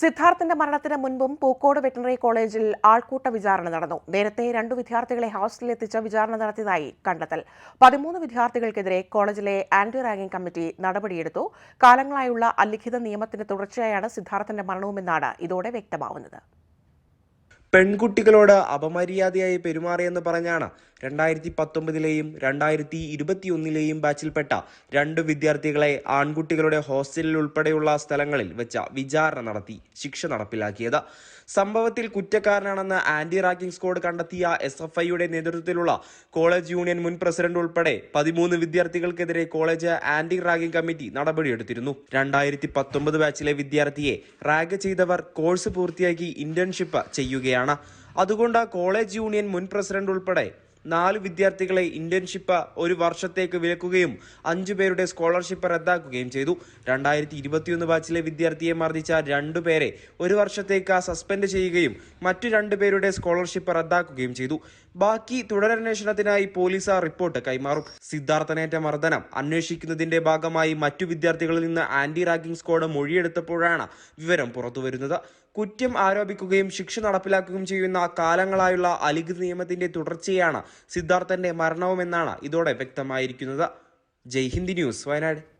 സിദ്ധാർത്ഥിന്റെ മരണത്തിന് മുൻപും പൂക്കോട് വെറ്ററിനറി കോളേജിൽ ആൾക്കൂട്ട വിചാരണ നടന്നു. നേരത്തെ രണ്ടു വിദ്യാർത്ഥികളെ ഹോസ്റ്റലിൽ എത്തിച്ച് വിചാരണ നടത്തിയതായി കണ്ടെത്തൽ. പതിമൂന്ന് വിദ്യാർത്ഥികൾക്കെതിരെ കോളേജിലെ ആന്റി റാങ്കിംഗ് കമ്മിറ്റി നടപടിയെടുത്തു. കാലങ്ങളായുള്ള അലിഖിത നിയമത്തിന്റെ തുടർച്ചയായാണ് സിദ്ധാർത്ഥിന്റെ മരണവുമെന്നാണ് ഇതോടെ വ്യക്തമാവുന്നത്. പെൺകുട്ടികളോട് അപമര്യാദയായി പെരുമാറിയെന്ന് പറഞ്ഞാണ് രണ്ടായിരത്തി പത്തൊമ്പതിലെയും രണ്ടായിരത്തി ഇരുപത്തിയൊന്നിലെയും ബാച്ചിൽപ്പെട്ട രണ്ട് വിദ്യാർത്ഥികളെ ആൺകുട്ടികളുടെ ഹോസ്റ്റലിൽ ഉൾപ്പെടെയുള്ള സ്ഥലങ്ങളിൽ വെച്ച വിചാരണ നടത്തി ശിക്ഷ നടപ്പിലാക്കിയത്. സംഭവത്തിൽ കുറ്റക്കാരനാണെന്ന് ആന്റി റാക്കിംഗ് സ്ക്വാഡ് കണ്ടെത്തിയ എസ് എഫ് ഐയുടെ നേതൃത്വത്തിലുള്ള കോളേജ് യൂണിയൻ മുൻ പ്രസിഡന്റ് ഉൾപ്പെടെ പതിമൂന്ന് വിദ്യാർത്ഥികൾക്കെതിരെ കോളേജ് ആന്റി റാഗിംഗ് കമ്മിറ്റി നടപടിയെടുത്തിരുന്നു. രണ്ടായിരത്തി പത്തൊമ്പത് ബാച്ചിലെ വിദ്യാർത്ഥിയെ റാഗ് ചെയ്തവർ കോഴ്സ് പൂർത്തിയാക്കി ഇന്റേൺഷിപ്പ് ചെയ്യുകയാണ്. അതുകൊണ്ട് കോളേജ് യൂണിയൻ മുൻ പ്രസിഡന്റ് ഉൾപ്പെടെ നാല് വിദ്യാർത്ഥികളെ ഇന്റേൺഷിപ്പ് ഒരു വർഷത്തേക്ക് വിലക്കുകയും അഞ്ചു പേരുടെ സ്കോളർഷിപ്പ് റദ്ദാക്കുകയും ചെയ്തു. രണ്ടായിരത്തി ഇരുപത്തിയൊന്ന് ബാച്ചിലെ വിദ്യാർത്ഥിയെ മർദ്ദിച്ച രണ്ടു പേരെ ഒരു വർഷത്തേക്ക് സസ്പെൻഡ് ചെയ്യുകയും മറ്റു രണ്ടുപേരുടെ സ്കോളർഷിപ്പ് റദ്ദാക്കുകയും ചെയ്തു. ബാക്കി തുടരന്വേഷണത്തിനായി പോലീസ് ആ റിപ്പോർട്ട് കൈമാറും. സിദ്ധാർത്ഥനേറ്റ മർദ്ദനം. അന്വേഷിക്കുന്നതിന്റെ ഭാഗമായി മറ്റു വിദ്യാർത്ഥികളിൽ നിന്ന് ആന്റി റാഗിംഗ് സ്ക്വാഡ് മൊഴിയെടുത്തപ്പോഴാണ് വിവരം പുറത്തുവരുന്നത്. കുറ്റം ആരോപിക്കുകയും ശിക്ഷ നടപ്പിലാക്കുകയും ചെയ്യുന്ന കാലങ്ങളായുള്ള അലിഖിത് നിയമത്തിന്റെ തുടർച്ചയാണ് സിദ്ധാർത്ഥന്റെ മരണവുമെന്നാണ് ഇതോടെ വ്യക്തമായിരിക്കുന്നത്. ജയ് ഹിന്ദി ന്യൂസ് വയനാട്.